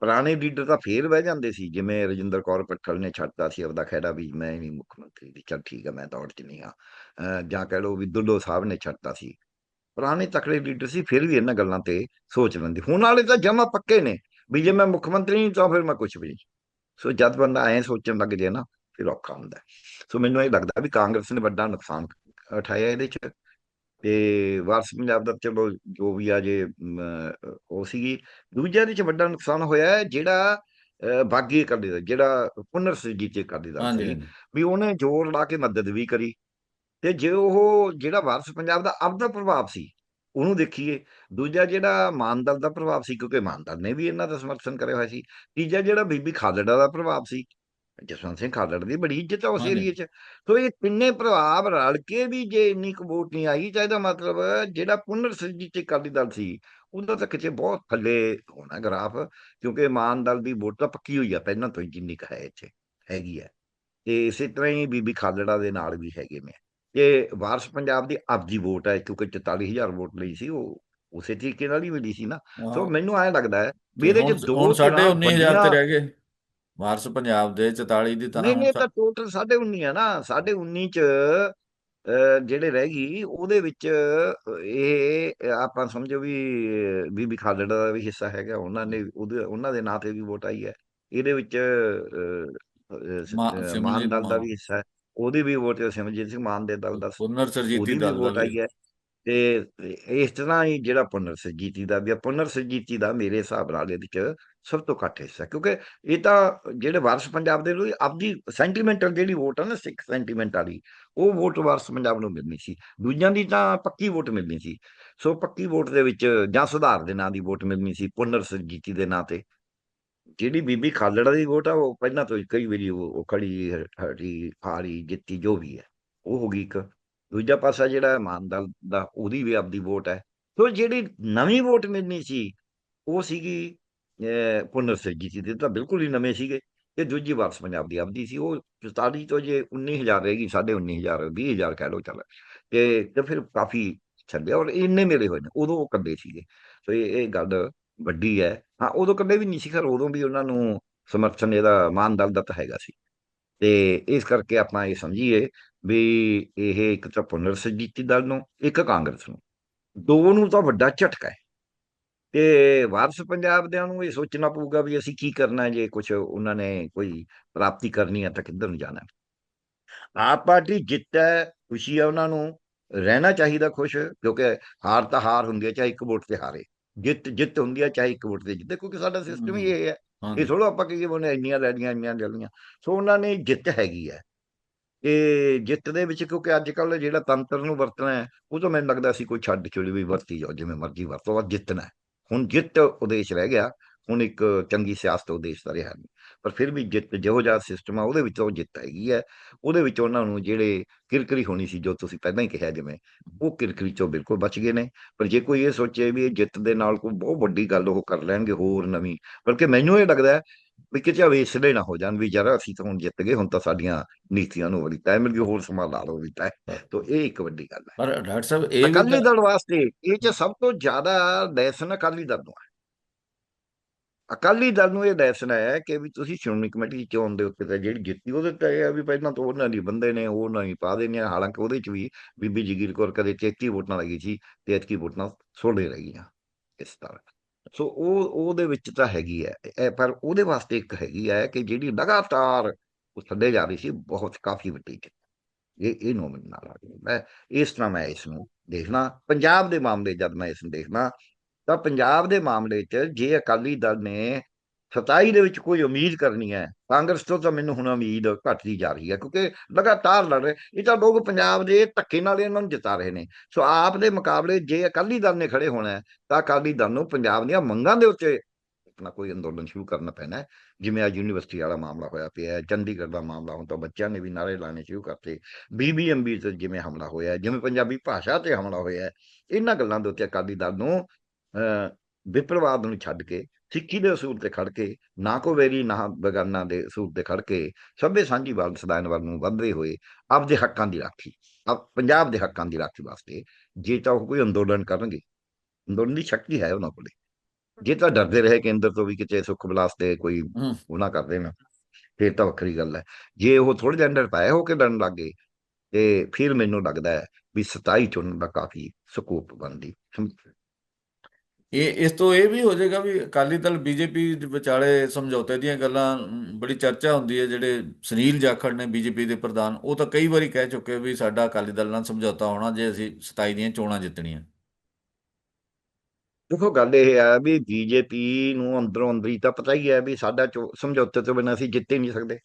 ਪੁਰਾਣੇ ਲੀਡਰ ਤਾਂ ਫੇਰ ਬਹਿ ਜਾਂਦੇ ਸੀ ਜਿਵੇਂ ਰਜਿੰਦਰ ਕੌਰ ਪੱਠਲ ਨੇ ਛੱਡਤਾ ਸੀ ਆਪਦਾ ਖਹਿੜਾ ਵੀ ਮੈਂ ਨਹੀਂ ਮੁੱਖ ਮੰਤਰੀ ਦੀ ਚੱਲ ਠੀਕ ਹੈ ਮੈਂ ਦੌੜ 'ਚ ਨਹੀਂ ਆ। ਅਹ, ਜਾਂ ਕਹਿ ਲਓ ਵੀ ਦੁੱਲੋ ਸਾਹਿਬ ਨੇ ਛੱਡਤਾ ਸੀ। ਪੁਰਾਣੇ ਤਕੜੇ ਲੀਡਰ ਸੀ ਫਿਰ ਵੀ ਇਹਨਾਂ ਗੱਲਾਂ ਤੇ ਸੋਚ ਲੈਂਦੇ। ਹੁਣ ਵਾਲੇ ਤਾਂ ਜਮਾ ਪੱਕੇ ਨੇ। ਵੀ ਜੇ ਮੈਂ ਮੁੱਖ ਮੰਤਰੀ ਨਹੀਂ ਤਾਂ ਫਿਰ ਮੈਂ ਕੁਝ ਵੀ ਨਹੀਂ ਸੋ ਜਦ ਬੰਦਾ ਐਂ ਸੋਚਣ ਲੱਗ ਜੇ ਨਾ ਫਿਰ ਔਖਾ ਹੁੰਦਾ। ਸੋ ਮੈਨੂੰ ਇਹ ਲੱਗਦਾ ਵੀ ਕਾਂਗਰਸ ਨੇ ਵੱਡਾ ਨੁਕਸਾਨ ਉਠਾਇਆ ਇਹਦੇ ਚ। ਤੇ ਵਾਰਸ ਪੰਜਾਬ ਦਾ ਚਲੋ ਜੋ ਵੀ ਆ ਜੇ ਉਹ ਸੀਗੀ। ਦੂਜਾ ਇਹਦੇ ਚ ਵੱਡਾ ਨੁਕਸਾਨ ਹੋਇਆ ਜਿਹੜਾ ਬਾਗੀ ਅਕਾਲੀ ਦਾ ਜਿਹੜਾ ਪੁਨਰ ਸੁਰਜੀਤ ਅਕਾਲੀ ਦਾ ਵੀ ਉਹਨੇ ਜ਼ੋਰ ਲਾ ਕੇ ਮਦਦ ਵੀ ਕਰੀ। ਤੇ ਜੇ ਉਹ ਜਿਹੜਾ ਵਾਰਸ ਪੰਜਾਬ ਦਾ ਆਪਦਾ ਪ੍ਰਭਾਵ ਸੀ ਉਹਨੂੰ ਦੇਖੀਏ ਦੂਜਾ ਜਿਹੜਾ ਮਾਨਦਲ ਦਾ ਪ੍ਰਭਾਵ ਸੀ ਕਿਉਂਕਿ ਮਾਨਦਲ ਨੇ ਵੀ ਇਹਨਾਂ ਦਾ ਸਮਰਥਨ ਕਰਿਆ ਹੋਇਆ ਸੀ ਤੀਜਾ ਜਿਹੜਾ ਬੀਬੀ ਖਾਲੜਾ ਦਾ ਪ੍ਰਭਾਵ ਸੀ ਜਸਵੰਤ ਸਿੰਘ ਖਾਲੜ ਦੀ ਬੜੀ ਇੱਜ਼ਤ ਹੈ ਉਸ। ਏਰੀਏ 'ਚ। ਸੋ ਇਹ ਤਿੰਨੇ ਪ੍ਰਭਾਵ ਰਲ ਕੇ ਵੀ ਜੇ ਇੰਨੀ ਕੁ ਵੋਟ ਨਹੀਂ ਆਈ ਤਾਂ ਇਹਦਾ ਮਤਲਬ ਜਿਹੜਾ ਪੁਨਰ ਸੁਰਜੀਤ ਅਕਾਲੀ ਦਲ ਸੀ ਉਹਦਾ ਤਾਂ ਕਿਤੇ ਬਹੁਤ ਥੱਲੇ ਹੋਣਾ ਗ੍ਰਾਫ ਕਿਉਂਕਿ ਮਾਨ ਦਲ ਦੀ ਵੋਟ ਤਾਂ ਪੱਕੀ ਹੋਈ ਆ ਪਹਿਲਾਂ ਤੋਂ ਹੀ ਜਿੰਨੀ ਕੁ ਹੈ ਇੱਥੇ ਹੈਗੀ ਹੈ ਤੇ ਇਸੇ ਤਰ੍ਹਾਂ ਹੀ ਬੀਬੀ ਖਾਲੜਾ ਦੇ ਨਾਲ ਵੀ ਹੈਗੇ ਨੇ। ਤੇ ਵਾਰਸ ਪੰਜਾਬ ਦੀ ਆਪਦੀ ਵੋਟ ਹੈ ਕਿਉਂਕਿ 44000 ਵੋਟ ਲਈ ਸੀ ਉਹ ਉਸੇ ਤਰੀਕੇ ਨਾਲ ਹੀ ਮਿਲੀ ਸੀ ਨਾ। ਸੋ ਹਾਂ, ਮੈਨੂੰ ਐਂ ਲੱਗਦਾ ਹੈ ਵੀ ਤੇ ਇਹਦੇ ਹੁਣ ਚ ਦੋ ਹੁਣ ਸਾਡੇ ਧਿਰਾਂ 19000 ਤੇ ਰਹਿ ਗਏ। ਵਾਰਸ ਪੰਜਾਬ ਦੇ 44 ਦੀ ਤਰ੍ਹਾਂ ਨਹੀਂ ਨਹੀਂ ਇਹ ਤਾਂ ਟੋਟਲ 19.5 ਆ ਨਾ। 19.5 ਚ ਜਿਹੜੇ ਰਹਿ ਗਈ ਉਹਦੇ ਵਿੱਚ ਇਹ ਆਪਾਂ ਸਮਝੋ ਵੀ ਬੀਬੀ ਖਾਲੜਾ ਦਾ ਵੀ ਹਿੱਸਾ ਹੈਗਾ। ਉਹਨਾਂ ਨੇ ਉਹਦੇ ਉਹਨਾਂ ਦੇ ਨਾਂ ਤੇ ਵੀ ਵੋਟ ਆਈ ਹੈ। ਇਹਦੇ ਵਿੱਚ ਅਹ, ਅਹ, ਸ- ਮਾ- ਅਹ, ਸਿਮਰਜੀਤ ਮਾਨ ਦਲ ਦਾ। ਵੀ ਹਿੱਸਾ ਹੈ। ਉਹਦੀ ਵੀ ਵੋਟ ਸਿਮਰਜੀਤ ਸਿੰਘ ਮਾਨ ਦੇ ਦਲ ਦਾ ਪੁਨਰ ਸਰਜੀਤੀ ਦਾ ਵੋਟ ਵੀ। ਆਈ ਹੈ। ਤੇ ਇਸ ਤਰ੍ਹਾਂ ਹੀ ਜਿਹੜਾ ਪੁਨਰ ਸਰਜੀਤੀ ਦਾ ਵੀ ਪੁਨਰ ਸਰਜੀਤੀ ਦਾ ਮੇਰੇ ਹਿਸਾਬ ਨਾਲ ਇਹਦੇ ਚ ਸਭ ਤੋਂ ਘੱਟ ਹਿੱਸਾ ਕਿਉਂਕਿ ਇਹ ਤਾਂ ਜਿਹੜੇ ਵਾਰਸ ਪੰਜਾਬ ਦੇ ਲੋਕ ਆਪਦੀ ਸੈਂਟੀਮੈਂਟਲ ਜਿਹੜੀ ਵੋਟ ਆ ਨਾ ਸਿੱਖ ਸੈਂਟੀਮੈਂਟ ਵਾਲੀ ਉਹ ਵੋਟ ਵਾਰਸ ਪੰਜਾਬ ਨੂੰ ਮਿਲਣੀ ਸੀ। ਦੂਜਿਆਂ ਦੀ ਤਾਂ ਪੱਕੀ ਵੋਟ ਮਿਲਣੀ ਸੀ। ਸੋ ਪੱਕੀ ਵੋਟ ਦੇ ਵਿੱਚ ਜਾਂ ਸੁਧਾਰ ਦੇ ਨਾਂ ਦੀ ਵੋਟ ਮਿਲਣੀ ਸੀ ਪੁਨਰ ਸਰਜੀਤੀ ਦੇ ਨਾਂ ਤੇ। ਜਿਹੜੀ ਬੀਬੀ ਖਾਲੜਾ ਦੀ ਵੋਟ ਆ ਉਹ ਪਹਿਲਾਂ ਤੋਂ ਹੀ ਕਈ ਵਾਰੀ ਉਹ ਖੜੀ ਹ- ਹਾਰੀ ਜਿੱਤੀ ਜੋ ਵੀ ਹੈ ਉਹ ਹੋ ਗਈ ਇੱਕ। ਦੂਜਾ ਪਾਸਾ ਜਿਹੜਾ ਹੈ ਦਾ ਉਹਦੀ ਵੀ ਆਪਦੀ ਵੋਟ ਹੈ। ਸੋ ਜਿਹੜੀ ਨਵੀਂ ਵੋਟ ਮਿਲਣੀ ਸੀ ਉਹ ਸੀਗੀ ਅਹ, ਪੁਨਰ ਸਰਜੀਤੀ ਦੇ ਤਾਂ ਬਿਲਕੁਲ ਹੀ ਨਵੇਂ ਸੀਗੇ। ਤੇ ਦੂਜੀ ਵਾਰਸ ਪੰਜਾਬ ਦੀ ਆਪਦੀ ਸੀ। ਉਹ 44 ਤੋਂ ਜੇ 19000 ਰਹੇਗੀ 19500 20000 ਕਹਿ ਲਓ ਚੱਲ। ਤੇ ਤੇ ਫਿਰ ਕਾਫੀ ਛੱਡਿਆ ਔਰ ਇੰਨੇ ਮੇਰੇ ਹੋਏ ਨੇ ਉਦੋਂ ਉਹ ਕੱਲੇ ਸੀਗੇ। ਸੋ ਇਹ ਇਹ ਗੱਲ ਵੱਡੀ ਹੈ। ਹਾਂ, ਉਦੋਂ ਕਦੇ ਵੀ ਨਹੀਂ ਸੀ ਖਰ ਉਦੋਂ ਵੀ ਉਹਨਾਂ ਨੂੰ ਸਮਰਥਨ ਇਹਦਾ ਮਾਨ ਦਲ ਦਾ ਤਾਂ ਹੈਗਾ ਸੀ। ਤੇ ਇਸ ਕਰਕੇ ਆਪਾਂ ਇਹ ਸਮਝੀਏ ਵੀ ਇਹ ਇੱਕ ਤਾਂ ਪੁਨਰ ਸਰਜੀਤੀ ਦਲ ਨੂੰ, ਇੱਕ ਕਾਂਗਰਸ ਨੂੰ। ਦੋ ਨੂੰ ਤਾਂ ਵੱਡਾ ਝਟਕਾ ਹੈ। ਤੇ ਵਾਪਸ ਪੰਜਾਬ ਦਿਆਂ ਨੂੰ ਇਹ ਸੋਚਣਾ ਪਊਗਾ ਵੀ ਅਸੀਂ ਕੀ ਕਰਨਾ ਜੇ ਕੁਝ ਉਹਨਾਂ ਨੇ ਕੋਈ ਪ੍ਰਾਪਤੀ ਕਰਨੀ ਹੈ ਤਾਂ ਕਿੱਧਰ ਨੂੰ ਜਾਣਾ ਆਪ ਪਾਰਟੀ ਜਿੱਤ ਹੈ, ਖੁਸ਼ੀ ਹੈ ਉਹਨਾਂ ਨੂੰ, ਰਹਿਣਾ ਚਾਹੀਦਾ ਖੁਸ਼, ਕਿਉਂਕਿ ਹਾਰ ਤਾਂ ਹਾਰ ਹੁੰਦੀ ਹੈ, ਚਾਹੇ ਇੱਕ ਵੋਟ ਤੇ ਹਾਰੇ। ਜਿੱਤ ਜਿੱਤ ਹੁੰਦੀ ਹੈ ਚਾਹੇ ਇੱਕ ਵੋਟ ਤੇ ਜਿੱਤੇ ਕਿਉਂਕਿ ਸਾਡਾ ਸਿਸਟਮ ਹੀ ਇਹ ਹੈ ਇਹ ਥੋੜਾ ਆਪਾਂ ਕਹੀਏ ਉਹਨੇ ਇੰਨੀਆਂ ਲੈ ਲਈਆਂ ਇੰਨੀਆਂ ਲੈ ਲਈਆਂ। ਸੋ ਉਹਨਾਂ ਨੇ ਜਿੱਤ ਹੈਗੀ ਹੈ ਇਹ ਜਿੱਤ ਦੇ ਵਿੱਚ ਕਿਉਂਕਿ ਅੱਜ ਕੱਲ ਜਿਹੜਾ ਤੰਤਰ ਨੂੰ ਵਰਤਣਾ ਹੈ ਉਹ ਤਾਂ ਮੈਨੂੰ ਲੱਗਦਾ ਸੀ ਕੋਈ ਛੱਡ ਛੁੜੀ ਵੀ ਵਰਤੀ ਜਾਓ ਜਿਵੇਂ ਮਰਜ਼ੀ ਵਰਤੋ ਬਸ ਜਿੱਤਣਾ। ਹੁਣ ਜਿੱਤ ਉਦੇਸ਼ ਰਹਿ ਗਿਆ ਹੁਣ ਇੱਕ ਚੰਗੀ ਸਿਆਸਤ ਉਦੇਸ਼ ਤਾਂ ਰਿਹਾ ਨਹੀਂ। ਪਰ ਫਿਰ ਵੀ ਜਿੱਤ ਜਿਹੋ ਜਿਹਾ ਸਿਸਟਮ ਆ ਉਹਦੇ ਵਿੱਚ ਉਹ ਜਿੱਤ ਹੈਗੀ ਹੈ। ਉਹਦੇ ਵਿੱਚ ਉਹਨਾਂ ਨੂੰ ਜਿਹੜੇ ਕਿਰਕਰੀ ਹੋਣੀ ਸੀ ਜੋ ਤੁਸੀਂ ਪਹਿਲਾਂ ਹੀ ਕਿਹਾ ਜਿਵੇਂ ਉਹ ਕਿਰਕਰੀ ਚੋਂ ਬਿਲਕੁਲ ਬਚ ਗਏ ਨੇ। ਪਰ ਜੇ ਕੋਈ ਇਹ ਸੋਚੇ ਵੀ ਇਹ ਜਿੱਤ ਦੇ ਨਾਲ ਕੋਈ ਬਹੁਤ ਵੱਡੀ ਗੱਲ ਉਹ ਕਰ ਲੈਣਗੇ ਹੋਰ ਨਵੀਂ ਬਲਕਿ ਮੈਨੂੰ ਇਹ ਲੱਗਦਾ ਵੀ ਕਿਤੇ ਵੇਸਲੇ ਨਾ ਹੋ ਜਾਣ ਵੀ ਯਾਰ ਅਸੀਂ ਤਾਂ ਹੁਣ ਜਿੱਤ ਗਏ ਹੁਣ ਤਾਂ ਸਾਡੀਆਂ ਨੀਤੀਆਂ ਨੂੰ ਬੜੀ ਤੈਅ ਮਿਲ ਗਈ ਹੋਰ ਸਮਾਂ ਲਾ ਲਓ ਵੀ ਤੈਅ। ਤਾਂ ਇਹ ਇੱਕ ਵੱਡੀ ਗੱਲ ਹੈ। ਪਰ ਡਾਕਟਰ ਸਾਹਿਬ ਇਹ ਅਕਾਲੀ ਤਾਂ- ਦਲ ਵਾਸਤੇ ਇਹ ਚ ਸਭ ਤੋਂ ਜ਼ਿਆਦਾ ਲੈਸਨ ਅਕਾਲੀ ਦਲ ਨੂੰ ਹੈ। ਅਕਾਲੀ ਦਲ ਨੂੰ ਇਹ ਲੈਸਨ ਹੈ ਕਿ ਵੀ ਤੁਸੀਂ ਸ਼੍ਰੋਮਣੀ ਕਮੇਟੀ ਦੀ ਚੋਣ ਦੇ ਉੱਤੇ ਤਾਂ ਜਿਹੜੀ ਜਿੱਤੀ ਉਹਦੇ ਤੇ ਇਹ ਆ ਵੀ ਪਹਿਲਾਂ ਤਾਂ ਉਹਨਾਂ ਦੀ ਬੰਦੇ ਨੇ ਉਹ ਨਾ ਹੀ ਪਾ ਦੇਣੇ ਹਾਲਾਂਕਿ ਉਹਦੇ ਚ ਵੀ ਬੀਬੀ ਜਗੀਰ ਕੌਰ ਕਦੇ 33 ਵੋਟਾਂ ਲੱਗੀ ਸੀ ਤੇ ਐਤਕੀ ਵੋਟਾਂ 16 ਰਹੀਆਂ ਇਸ ਤਰ੍ਹਾਂ। ਸੋ ਉਹ, ਉਹਦੇ ਵਿੱਚ ਤਾਂ ਹੈਗੀ ਹੈ। ਇਹ ਪਰ ਉਹਦੇ ਵਾਸਤੇ ਇੱਕ ਹੈਗੀ ਹੈ ਕਿ ਜਿਹੜੀ ਲਗਾਤਾਰ ਉਹ ਥੱਲੇ ਜਾ ਰਹੀ ਸੀ, ਬਹੁਤ ਕਾਫੀ ਵੱਡੀ ਜਿੱਤ। ਇਹ ਇਹ ਨੋਮਨ ਨਾਲ ਆ ਮੈਂ ਇਸ ਤਰ੍ਹਾਂ ਮੈਂ ਇਸ ਨੂੰ ਦੇਖਣਾ। ਪੰਜਾਬ ਦੇ ਮਾਮਲੇ ਜਦ ਮੈਂ ਇਸ ਨੂੰ ਦੇਖਣਾ ਤਾਂ ਪੰਜਾਬ ਦੇ ਮਾਮਲੇ 'ਚ ਜੇ ਅਕਾਲੀ ਦਲ ਨੇ 27 ਦੇ ਵਿੱਚ ਕੋਈ ਉਮੀਦ ਕਰਨੀ ਹੈ, ਕਾਂਗਰਸ ਤੋਂ ਤਾਂ ਮੈਨੂੰ ਹੁਣ ਉਮੀਦ ਘਟਦੀ ਜਾ ਰਹੀ ਹੈ, ਕਿਉਂਕਿ ਲਗਾਤਾਰ ਲੜ ਰਹੇ, ਇਹ ਤਾਂ ਲੋਕ ਪੰਜਾਬ ਦੇ ਧੱਕੇ ਨਾਲ ਇਹਨਾਂ ਨੂੰ ਜਿਤਾ ਰਹੇ ਨੇ। ਸੋ ਆਪ ਦੇ ਮੁਕਾਬਲੇ ਜੇ ਅਕਾਲੀ ਦਲ ਨੇ ਖੜੇ ਹੋਣਾ ਤਾਂ ਅਕਾਲੀ ਦਲ ਨੂੰ ਪੰਜਾਬ ਦੀਆਂ ਮੰਗਾਂ ਦੇ ਉੱਤੇ ਆਪਣਾ ਕੋਈ ਅੰਦੋਲਨ ਸ਼ੁਰੂ ਕਰਨਾ ਪੈਣਾ ਹੈ। ਜਿਵੇਂ ਆ ਯੂਨੀਵਰਸਿਟੀ ਵਾਲਾ ਮਾਮਲਾ ਹੋਇਆ ਪਿਆ ਹੈ, ਚੰਡੀਗੜ੍ਹ ਦਾ ਮਾਮਲਾ ਹੁਣ ਤਾਂ ਬੱਚਿਆਂ ਨੇ ਵੀ ਨਾਰੇ ਲਾਣੇ ਸ਼ੁਰੂ ਕਰਤੇ। ਬੀਬੀਐਮਬੀ ਤੇ ਜਿਵੇਂ ਹਮਲਾ ਹੋਇਆ ਜਿਵੇਂ ਪੰਜਾਬੀ ਭਾਸ਼ਾ ਤੇ ਹਮਲਾ ਹੋਇਆ ਇਹਨਾਂ ਗੱਲਾਂ ਦੇ ਉੱਤੇ ਅਕਾਲੀ ਦਲ ਨੂੰ ਵਿਪਰਵਾਦ ਨੂੰ ਛੱਡ ਕੇ ਸਿੱਖੀ ਦੇ ਅਸੂਲ ਤੇ ਖੜ ਕੇ ਨਾ ਕੋ ਵੇਰੀ ਨਾ ਬਗਾਨਾ ਦੇ ਅਸੂਲ ਤੇ ਖੜ ਕੇ ਸਭੇ ਸਾਂਝੀ ਵੱਲ ਸਦਾਇਨ ਵੱਲ ਨੂੰ ਵੱਧਦੇ ਹੋਏ ਆਪਦੇ ਹੱਕਾਂ ਦੀ ਰਾਖੀ ਆਪ ਪੰਜਾਬ ਦੇ ਹੱਕਾਂ ਦੀ ਰਾਖੀ ਵਾਸਤੇ ਜੇ ਤਾਂ ਉਹ ਕੋਈ ਅੰਦੋਲਨ ਕਰਨਗੇ ਅੰਦੋਲਨ ਦੀ ਸ਼ਕਤੀ ਹੈ ਉਹਨਾਂ ਕੋਲੇ। ਜੇ ਤਾਂ ਡਰਦੇ ਰਹੇ ਕੇਂਦਰ ਤੋਂ ਵੀ ਕਿਤੇ ਸੁੱਖ ਵਿਲਾਸ ਤੇ ਕੋਈ। ਉਹਨਾਂ ਕਰ ਦੇਣ ਫਿਰ ਤਾਂ ਵੱਖਰੀ ਗੱਲ ਹੈ। ਜੇ ਉਹ ਥੋੜੇ ਜਿਹਾ ਅੰਦਰ ਪਾਏ ਹੋ ਕੇ ਲੜਨ ਲੱਗੇ ਤੇ ਫਿਰ ਮੈਨੂੰ ਲੱਗਦਾ ਹੈ ਵੀ 27 ਚੁਣਨ ਦਾ ਕਾਫੀ ਸਕੋਪ ਬਣਦੀ। ਇਹ ਇਸ ਤੋਂ ਇਹ ਵੀ ਹੋ ਜਾਏਗਾ ਵੀ ਅਕਾਲੀ ਦਲ ਬੀਜੇਪੀ ਦੇ ਵਿਚਾਲੇ ਸਮਝੌਤੇ ਦੀਆਂ ਗੱਲਾਂ ਬੜੀ ਚਰਚਾ ਹੁੰਦੀ ਹੈ, ਜਿਹੜੇ ਸੁਨੀਲ ਜਾਖੜ ਨੇ ਬੀਜੇਪੀ ਦੇ ਪ੍ਰਧਾਨ, ਉਹ ਤਾਂ ਕਈ ਵਾਰੀ ਕਹਿ ਚੁੱਕੇ ਵੀ ਸਾਡਾ ਅਕਾਲੀ ਦਲ ਨਾਲ ਸਮਝੌਤਾ ਹੋਣਾ ਜੇ ਅਸੀਂ 27 ਦੀਆਂ ਚੋਣਾਂ ਜਿੱਤਣੀਆਂ। ਦੇਖੋ, ਗੱਲ ਇਹ ਹੈ ਵੀ ਬੀਜੇਪੀ ਨੂੰ ਅੰਦਰੋਂ ਅੰਦਰੀ ਤਾਂ ਪਤਾ ਹੀ ਹੈ ਵੀ ਸਾਡਾ ਚੋ- ਸਮਝੌਤੇ ਤੋਂ ਬਿਨਾਂ ਅਸੀਂ ਜਿੱਤ ਹੀ ਨਹੀਂ ਸਕਦੇ।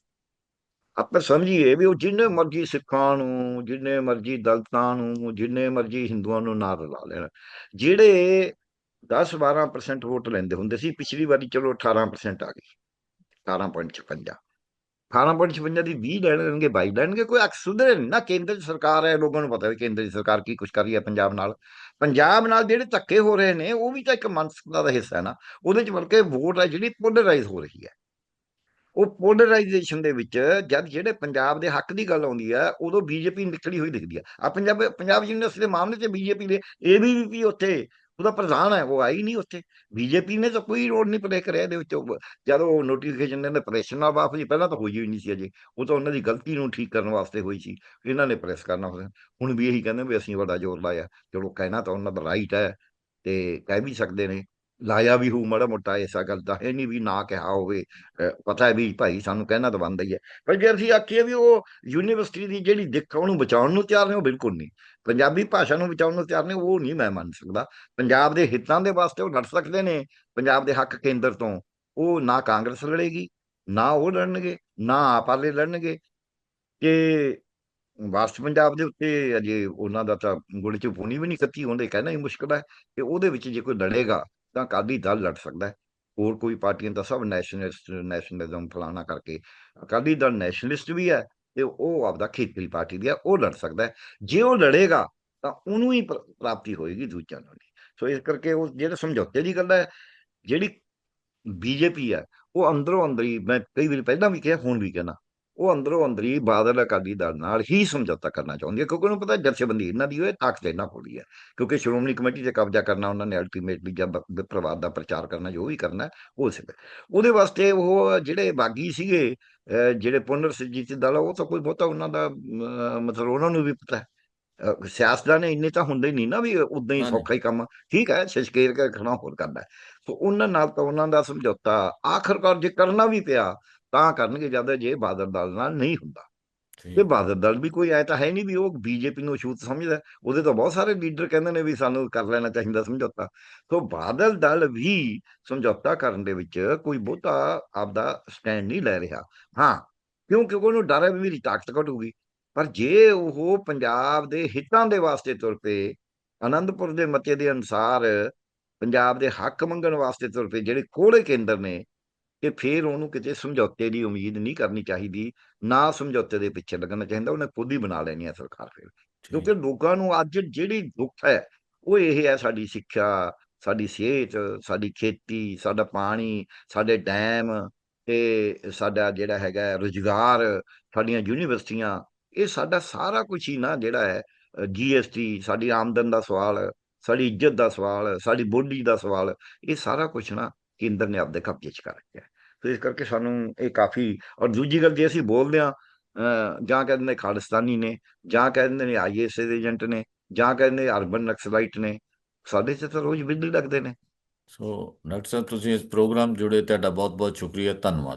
ਆਪਾਂ ਸਮਝੀਏ ਵੀ ਉਹ ਜਿੰਨੇ ਮਰਜ਼ੀ ਸਿੱਖਾਂ ਨੂੰ, ਜਿੰਨੇ ਮਰਜ਼ੀ ਦਲਤਾਂ ਨੂੰ, ਜਿੰਨੇ ਮਰਜ਼ੀ ਹਿੰਦੂਆਂ ਨੂੰ ਨਾਲ ਰਲਾ ਲੈਣ। ਜਿਹੜੇ 10-12% ਵੋਟ ਲੈਂਦੇ ਹੁੰਦੇ ਸੀ, ਪਿਛਲੀ ਵਾਰੀ ਚਲੋ 18% ਆ ਗਈ 18.56 18.56 ਦੀ 20 ਲੈ ਲੈਣਗੇ 22 ਲੈਣਗੇ, ਕੋਈ ਅਕਸ ਸੁਧਰੇ ਨਾ ਕੇਂਦਰ 'ਚ ਸਰਕਾਰ ਹੈ, ਲੋਕਾਂ ਨੂੰ ਪਤਾ ਵੀ ਕੇਂਦਰ ਦੀ ਸਰਕਾਰ ਕੀ ਕੁਝ ਕਰ ਰਹੀ ਹੈ ਪੰਜਾਬ ਨਾਲ। ਪੰਜਾਬ ਨਾਲ ਜਿਹੜੇ ਧੱਕੇ ਹੋ ਰਹੇ ਨੇ, ਉਹ ਵੀ ਤਾਂ ਇੱਕ ਮਾਨਸਿਕਤਾ ਦਾ ਹਿੱਸਾ ਹੈ ਨਾ, ਉਹਦੇ 'ਚ ਬਲਕਿ ਵੋਟ ਹੈ ਜਿਹੜੀ ਪੋਲਰਾਈਜ਼ ਹੋ ਰਹੀ ਹੈ। ਉਹ ਪੋਲਰਾਈਜੇਸ਼ਨ ਦੇ ਵਿੱਚ ਜਦ ਜਿਹੜੇ ਪੰਜਾਬ ਦੇ ਹੱਕ ਦੀ ਗੱਲ ਆਉਂਦੀ ਹੈ, ਉਦੋਂ ਬੀਜੇਪੀ ਨਿਕਲੀ ਹੋਈ ਦਿਖਦੀ ਹੈ। ਆ ਪੰਜਾਬ ਪੰਜਾਬ ਯੂਨੀਵਰਸਿਟੀ ਦੇ ਮਾਮਲੇ 'ਚ ਬੀਜੇਪੀ ਦੇ ਏਬੀਵੀਪੀ ਉੱਥੇ ਉਹਦਾ ਪ੍ਰਧਾਨ ਹੈ ਉਹ ਆਈ ਨਹੀਂ ਉੱਥੇ। ਬੀਜੇਪੀ ਨੇ ਤਾਂ ਕੋਈ ਰੋਲ ਨਹੀਂ ਪਲੇ ਕਰਿਆ ਇਹਦੇ ਵਿੱਚ। ਉਹ ਨੋਟੀਫਿਕੇਸ਼ਨ ਨੇ ਪ੍ਰੈਸ ਨਾਲ ਵਾਪਸ ਪਹਿਲਾਂ ਤਾਂ ਹੋਈ ਹੋਈ ਨਹੀਂ ਸੀ ਅਜੇ। ਉਹ ਤਾਂ ਉਹਨਾਂ ਦੀ ਗਲਤੀ ਨੂੰ ਠੀਕ ਕਰਨ ਵਾਸਤੇ ਹੋਈ ਸੀ ਇਹਨਾਂ ਨੇ ਪ੍ਰੈਸ ਕਰਨਾ ਹੋਇਆ ਹੁਣ ਵੀ ਇਹੀ ਕਹਿੰਦੇ ਵੀ ਅਸੀਂ ਵੱਡਾ ਜ਼ੋਰ ਲਾਇਆ। ਚਲੋ ਕਹਿਣਾ ਤਾਂ ਉਹਨਾਂ ਦਾ ਰਾਈਟ ਹੈ ਤੇ ਕਹਿ ਵੀ ਸਕਦੇ ਨੇ। ਲਾਇਆ ਵੀ ਹੋਊ ਮਾੜਾ ਮੋਟਾ ਐਸਾ ਗੱਲ ਤਾਂ ਹੈ ਨਹੀਂ ਵੀ ਨਾ ਕਿਹਾ ਹੋਵੇ। ਪਤਾ ਹੈ ਵੀ ਭਾਈ ਸਾਨੂੰ ਕਹਿਣਾ ਤਾਂ ਬਣਦਾ ਹੀ ਹੈ। ਪਰ ਜੇ ਅਸੀਂ ਆਖੀਏ ਵੀ ਉਹ ਯੂਨੀਵਰਸਿਟੀ ਦੀ ਜਿਹੜੀ ਦਿੱਖ ਆ, ਉਹਨੂੰ ਬਚਾਉਣ ਨੂੰ ਤਿਆਰ ਨੇ ਉਹ ਬਿਲਕੁਲ ਨਹੀਂ। ਪੰਜਾਬੀ ਭਾਸ਼ਾ ਨੂੰ ਬਚਾਉਣ ਨੂੰ ਤਿਆਰ ਨੇ, ਉਹ ਨਹੀਂ ਮੈਂ ਮੰਨ ਸਕਦਾ। ਪੰਜਾਬ ਦੇ ਹਿੱਤਾਂ ਦੇ ਵਾਸਤੇ ਉਹ ਲੜ ਸਕਦੇ ਨੇ, ਪੰਜਾਬ ਦੇ ਹੱਕ ਕੇਂਦਰ ਤੋਂ। ਉਹ ਨਾ ਕਾਂਗਰਸ ਲੜੇਗੀ, ਨਾ ਉਹ ਲੜਨਗੇ, ਨਾ ਆਪ ਵਾਲੇ ਲੜਨਗੇ। ਕਿ ਵਾਸਤ ਪੰਜਾਬ ਦੇ ਉੱਤੇ ਅਜੇ ਉਹਨਾਂ ਦਾ ਤਾਂ ਗੁੜ ਚ ਪੂਣੀ ਵੀ ਨਹੀਂ ਕੱਤੀ ਹੁੰਦੇ ਕਹਿਣਾ ਹੀ ਮੁਸ਼ਕਲ ਹੈ ਕਿ ਉਹਦੇ ਵਿੱਚ ਜੇ ਕੋਈ ਲੜੇਗਾ, ਤਾਂ ਅਕਾਲੀ ਦਲ ਲੜ ਸਕਦਾ ਹੋਰ ਕੋਈ ਪਾਰਟੀਆਂ ਤਾਂ ਸਭ ਨੈਸ਼ਨਲਿਸਟ, ਨੈਸ਼ਨਲਿਜ਼ਮ ਫਲਾਣਾ ਕਰਕੇ। ਅਕਾਲੀ ਦਲ ਨੈਸ਼ਨਲਿਸਟ ਵੀ ਹੈ ਤੇ ਉਹ ਆਪਦਾ ਖੇਤਰੀ ਪਾਰਟੀ ਦੀ ਹੈ ਉਹ ਲੜ ਸਕਦਾ ਜੇ ਉਹ ਲੜੇਗਾ, ਤਾਂ ਉਹਨੂੰ ਹੀ ਪ੍ਰ- ਪ੍ਰਾਪਤੀ ਹੋਏਗੀ ਦੂਜਿਆਂ ਨੂੰ ਨਹੀਂ ਸੋ ਇਸ ਕਰਕੇ ਉਹ ਜਿਹੜੇ ਸਮਝੌਤੇ ਦੀ ਗੱਲ ਹੈ, ਜਿਹੜੀ ਬੀਜੇਪੀ ਹੈ, ਉਹ ਅੰਦਰੋਂ ਅੰਦਰ ਹੀ ਮੈਂ ਕਈ ਵਾਰੀ ਪਹਿਲਾਂ ਵੀ ਕਿਹਾ, ਹੁਣ ਵੀ ਕਹਿਣਾ ਉਹ ਅੰਦਰੋਂ ਅੰਦਰੀ ਬਾਦਲ ਅਕਾਲੀ ਦਲ ਨਾਲ ਹੀ ਸਮਝੌਤਾ ਕਰਨਾ ਚਾਹੁੰਦੀ ਹੈ ਕਿਉਂਕਿ ਉਹਨੂੰ ਪਤਾ ਜਥੇਬੰਦੀ ਇਹਨਾਂ ਦੀ ਹੋਏ ਤਾਕਤ ਇਹਨਾਂ ਕੋਲ ਹੈ ਕਿਉਂਕਿ ਸ਼੍ਰੋਮਣੀ ਕਮੇਟੀ ਤੇ ਕਬਜ਼ਾ ਕਰਨਾ ਉਹਨਾਂ ਨੇ ਅਲਟੀਮੇਟਲੀ ਜਦ ਵਿਪਰਵਾਦ ਦਾ ਪ੍ਰਚਾਰ ਕਰਨਾ ਜੋ ਵੀ ਕਰਨਾ ਹੈ, ਉਹ ਸਿੱਧਾ ਉਹਦੇ ਵਾਸਤੇ ਉਹ ਜਿਹੜੇ ਬਾਗੀ ਸੀਗੇ ਜਿਹੜੇ ਪੁਨਰ ਸਿਰਜਿਤ ਦਲ ਉਹ ਤਾਂ ਕੋਈ ਬਹੁਤਾ ਉਹਨਾਂ ਦਾ ਮਤਲਬ ਉਹਨਾਂ ਨੂੰ ਵੀ ਪਤਾ ਹੈ। ਸਿਆਸਤਦਾਨ ਇੰਨੇ ਤਾਂ ਹੁੰਦੇ ਨਹੀਂ ਨਾ ਵੀ ਉਦਾਂ ਹੀ ਸੌਖਾ ਹੀ ਕੰਮ ਠੀਕ ਹੈ ਸ਼ਸ਼ਕੇਰ ਕੇ ਖਣਾ ਹੋਰ ਕਰਦਾ ਸੋ ਉਹਨਾਂ ਨਾਲ ਤਾਂ ਉਹਨਾਂ ਦਾ ਸਮਝੌਤਾ ਆਖਰਕਾਰ ਜੇ ਕਰਨਾ ਵੀ ਪਿਆ ਤਾਂ ਕਰਨਗੇ ਜਦ ਜੇ ਬਾਦਲ ਦਲ ਨਾਲ ਨਹੀਂ ਹੁੰਦਾ। ਤੇ ਬਾਦਲ ਦਲ ਵੀ ਕੋਈ ਐ ਤਾਂ ਹੈ ਨਹੀਂ ਵੀ ਉਹ ਬੀਜੇਪੀ ਨੂੰ ਛੂਤ ਸਮਝਦਾ। ਉਹਦੇ ਤਾਂ ਬਹੁਤ ਸਾਰੇ ਲੀਡਰ ਕਹਿੰਦੇ ਨੇ ਵੀ ਸਾਨੂੰ ਕਰ ਲੈਣਾ ਚਾਹੀਦਾ ਸਮਝੌਤਾ। ਸੋ ਬਾਦਲ ਦਲ ਵੀ ਸਮਝੌਤਾ ਕਰਨ ਦੇ ਵਿੱਚ ਕੋਈ ਬਹੁਤਾ ਆਪਦਾ ਸਟੈਂਡ ਨਹੀਂ ਲੈ ਰਿਹਾ। ਹਾਂ ਕਿਉਂਕਿ ਉਹਨੂੰ ਡਰ ਹੈ ਵੀ ਮੇਰੀ ਤਾਕਤ ਘਟੂਗੀ। ਪਰ ਜੇ ਉਹ ਪੰਜਾਬ ਦੇ ਹਿੱਤਾਂ ਦੇ ਵਾਸਤੇ ਤੁਰ ਪਏ ਆਨੰਦਪੁਰ ਦੇ ਮਤੇ ਦੇ ਅਨੁਸਾਰ ਪੰਜਾਬ ਦੇ ਹੱਕ ਮੰਗਣ ਵਾਸਤੇ ਤੁਰ ਪਏ ਜਿਹੜੇ ਕੋਲੇ ਕੇਂਦਰ ਨੇ ਕਿ ਫਿਰ ਉਹਨੂੰ ਕਿਤੇ ਸਮਝੌਤੇ ਦੀ ਉਮੀਦ ਨਹੀਂ ਕਰਨੀ ਚਾਹੀਦੀ ਨਾ ਸਮਝੌਤੇ ਦੇ ਪਿੱਛੇ ਲੱਗਣਾ ਚਾਹੀਦਾ ਉਹਨੇ ਖੁਦ ਹੀ ਬਣਾ ਲੈਣੀ ਹੈ ਸਰਕਾਰ ਫਿਰ। ਕਿਉਂਕਿ ਲੋਕਾਂ ਨੂੰ ਅੱਜ ਜਿਹੜੀ ਦੁੱਖ ਹੈ ਉਹ ਇਹ ਹੈ ਸਾਡੀ ਸਿੱਖਿਆ ਸਾਡੀ ਸਿਹਤ ਸਾਡੀ ਖੇਤੀ ਸਾਡਾ ਪਾਣੀ ਸਾਡੇ ਡੈਮ ਤੇ ਸਾਡਾ ਜਿਹੜਾ ਹੈਗਾ ਰੁਜ਼ਗਾਰ ਸਾਡੀਆਂ ਯੂਨੀਵਰਸਿਟੀਆਂ ਇਹ ਸਾਡਾ ਸਾਰਾ ਕੁਝ ਹੀ ਨਾ ਜਿਹੜਾ ਹੈ ਜੀਐਸਟੀ ਸਾਡੀ ਆਮਦਨ ਦਾ ਸਵਾਲ ਸਾਡੀ ਇੱਜ਼ਤ ਦਾ ਸਵਾਲ ਸਾਡੀ ਬੋਲੀ ਦਾ ਸਵਾਲ ਇਹ ਸਾਰਾ ਕੁਝ ਨਾ ਕੇਂਦਰ ਨੇ ਆਪਦੇ ਕਬਜ਼ੇ 'ਚ ਕਰ ਰੱਖਿਆ। ਤੇ ਇਸ ਕਰਕੇ ਸਾਨੂੰ ਇਹ ਕਾਫੀ, ਔਰ ਦੂਜੀ ਗੱਲ ਜੇ ਅਸੀਂ ਬੋਲਦੇ ਹਾਂ ਜਾਂ ਕਹਿੰਦੇ ਨੇ ਖਾਲਿਸਤਾਨੀ ਨੇ, ਜਾਂ ਕਹਿੰਦੇ ਨੇ ਆਈਐਸ ਦੇ ਏਜੰਟ ਨੇ, ਜਾਂ ਕਹਿੰਦੇ ਅਰਬਨ ਨਕਸਲਾਈਟ ਨੇ, ਸਾਡੇ 'ਚ ਤਾਂ ਰੋਜ਼ ਬਿਜਲੀ ਲੱਗਦੇ ਨੇ। ਸੋ ਡਾਕਟਰ ਸਾਹਿਬ ਤੁਸੀਂ ਇਸ ਪ੍ਰੋਗਰਾਮ ਜੁੜੇ, ਤੁਹਾਡਾ ਬਹੁਤ ਬਹੁਤ ਸ਼ੁਕਰੀਆ, ਧੰਨਵਾਦ।